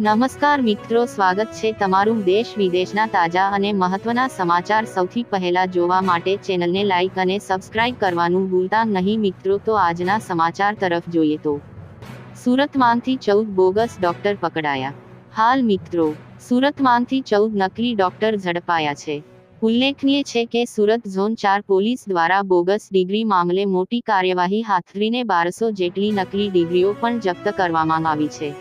નમસ્કાર મિત્રો, સ્વાગત છે તમારું દેશ વિદેશના તાજા અને મહત્વના સમાચાર સૌથી પહેલા જોવા માટે ચેનલને લાઇક અને સબસ્ક્રાઇબ કરવાનું ભૂલતા નહીં મિત્રો. તો આજના સમાચાર તરફ જોઈએ તો. સુરતમાંથી ચૌદ બોગસ ડોક્ટર પકડાયા. હાલ મિત્રો, સુરતમાંથી ચૌદ નકલી ડોક્ટર ઝડપાયા છે. ઉલ્લેખનીય છે કે સુરત ઝોન ચાર પોલીસ દ્વારા બોગસ ડિગ્રી મામલે મોટી કાર્યવાહી હાથરીને બારસો જેટલી નકલી ડિગ્રીઓ પણ જપ્ત કરવામાં આવી છે.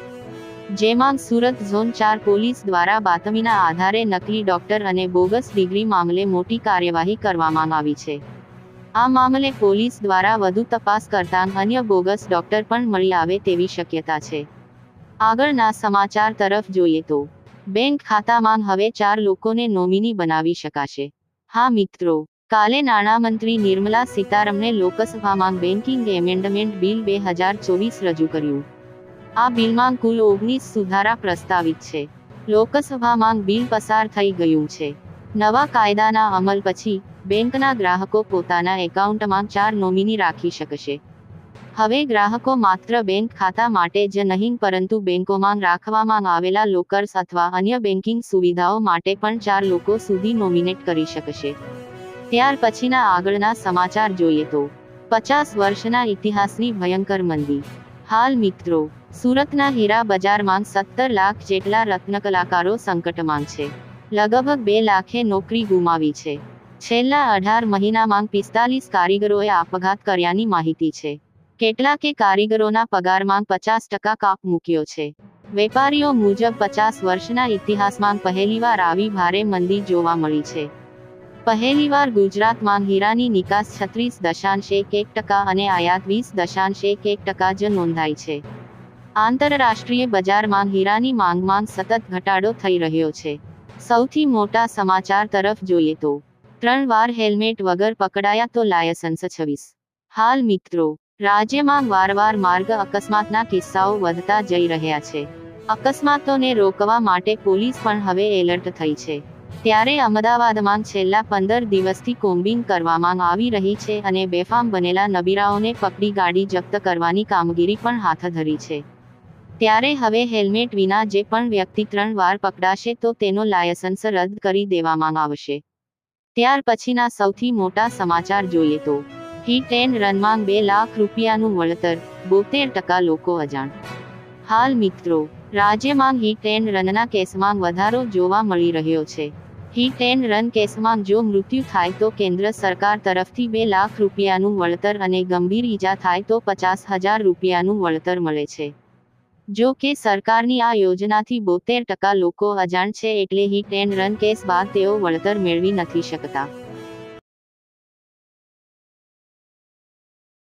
જેમાં સુરત ઝોન ચાર પોલીસ દ્વારા બાતમીના આધારે નકલી ડોક્ટર અને બોગસ ડિગ્રી મામલે મોટી કાર્યવાહી કરવામાં આવી છે. આ મામલે પોલીસ દ્વારા વધુ તપાસ કરતા અન્ય બોગસ ડોક્ટર પણ મળી આવે તેવી શક્યતા છે. આગળના સમાચાર તરફ જોઈએ તો, બેંક ખાતામાં હવે ચાર લોકોને નોમિની બનાવી શકાશે. હા મિત્રો, કાલે નાણામંત્રી નિર્મલા સીતારમને લોકસભામાં બેન્કિંગ એમેન્ડમેન્ટ બિલ બે હજાર ચોવીસ રજૂ કર્યું. આ બિલમાં કુલ ઓગણીસ સુધારા પ્રસ્તાવિત છે. લોકસભામાં બિલ પસાર થઈ ગયું છે. નવા કાયદાના અમલ પછી, બેંકના ગ્રાહકો પોતાના એકાઉન્ટમાં ચાર નોમિની રાખી શકશે. હવે ગ્રાહકો માત્ર બેંક ખાતા માટે જ નહીં, પરંતુ બેંકોમાં રાખવામાં આવેલા લોકર્સ અથવા અન્ય બેન્કિંગ સુવિધાઓ માટે પણ ચાર લોકો સુધી નોમિનેટ કરી શકશે. ત્યાર પછીના આગળના સમાચાર જોઈએ તો, પચાસ વર્ષના ઇતિહાસની ભયંકર મંદી. હાલ મિત્રો સુરતના હીરા બજારમાં સત્તર લાખ જેટલા રત્નકલાકારો સંકટમાં છે. લગભગ બે લાખે નોકરી ગુમાવી છે. છેલ્લા અઢાર મહિનામાં પિસ્તાલીસ કારીગરોએ આપઘાત કર્યાની માહિતી છે. કેટલાકે કારીગરોના પગારમાં પચાસ ટકા કાપ મૂક્યો છે. વેપારીઓ મુજબ પચાસ વર્ષના ઇતિહાસમાં પહેલીવાર આવી ભારે મંદી જોવા મળી છે. પહેલીવાર ગુજરાતમાં હીરાની નિકાસ છત્રીસ દશાંશ એક એક ટકા અને આયાત વીસ દશાંશ એક એક ટકા જ નોંધાઈ છે. આંતરરાષ્ટ્રીય બજારમાં હીરાની માંગમાં સતત ઘટાડો થઈ રહ્યો છે. સૌથી મોટા સમાચાર તરફ જોઈએ તો, ત્રણ વાર હેલ્મેટ વગર પકડાયા તો લાયસન્સ છવ્વીસ. હાલ મિત્રો, રાજ્યમાં વારવાર માર્ગ અકસ્માતના કિસ્સાઓ વધતા જઈ રહ્યા છે. અકસ્માતોને રોકવા માટે પોલીસ પણ હવે એલર્ટ થઈ છે. ત્યારે અમદાવાદમાં છેલ્લા પંદર દિવસથી કોમ્બિંગ કરવામાં આવી રહી છે અને બેફામ બનેલા નબીરાઓને પકડી ગાડી જપ્ત કરવાની કામગીરી પણ હાથ ધરી છે. ત્યારે હવે હેલ્મેટ વિના જે પણ વ્યક્તિ ત્રણ વાર પકડાશે તો તેનો લાયસન્સ રદ કરી દેવામાં આવશે. ત્યાર પછીના સૌથી મોટા સમાચાર જોઈએ તો હિટ એન્ડ રનમાં બે લાખ રૂપિયાનું વળતર, બોતેર ટકા લોકો અજાણ. હાલ મિત્રો, રાજ્યમાં હિટ એન્ડ રનના કેસમાં વધારો જોવા મળી રહ્યો છે. હિટ એન્ડ રન કેસમાં જો મૃત્યુ થાય તો કેન્દ્ર સરકાર તરફથી બે લાખ રૂપિયાનું વળતર અને ગંભીર ઈજા થાય તો પચાસ હજાર રૂપિયાનું વળતર મળે છે. જો કે સરકારની આ યોજનાથી બોતેર ટકા લોકો અજાણ છે એટલે હિટ એન્ડ રન કેસ બાદ તેઓ વળતર મેળવી નથી શકતા.